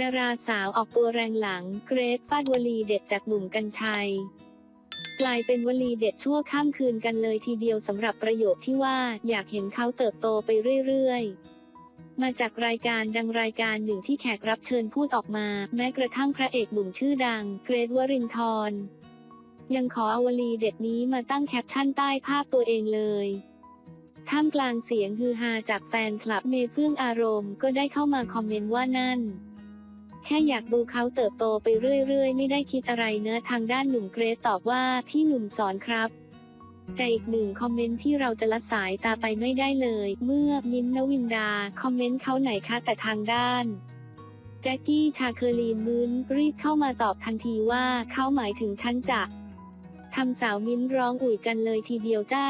ดาราสาวออกตัวแรงหลัง เกรทฟาดวลีเด็ดจากหนุ่มกัญชัย กลายเป็นวลีเด็ดชั่วข้ามคืนกันเลยทีเดียวสำหรับประโยคที่ว่าอยากเห็นเขาเติบโตไปเรื่อยๆ มาจากรายการดังรายการหนึ่งที่แขกรับเชิญพูดออกมา แม้กระทั่งพระเอกหนุ่มชื่อดัง เกรทวรินทร์ยังขอเอาวลีเด็ดนี้มาตั้งแคปชั่นใต้ภาพตัวเองเลยท่ามกลางเสียงฮือฮาจากแฟนคลับเมเฟื่องอารมณ์ก็ได้เข้ามาคอมเมนต์ว่านั่น แค่อยากดูเขาเติบโตไปเรื่อยๆ ไม่ได้คิดอะไรเนื้อทางด้านหนุ่มเกรซตอบว่าพี่หนุ่มสอนครับ แต่อีกหนึ่งคอมเมนต์ที่เราจะละสายตาไปไม่ได้เลย เมื่อมิ้นนวินดา คอมเมนต์เขาไหนคะแต่ทางด้านแจ็คกี้ชาเคอรีนมุนรีบเข้ามาตอบทันทีว่าเขาหมายถึงฉันจะทำสาวมิ้นท์ร้องอุ่ยกันเลยทีเดียวจ้า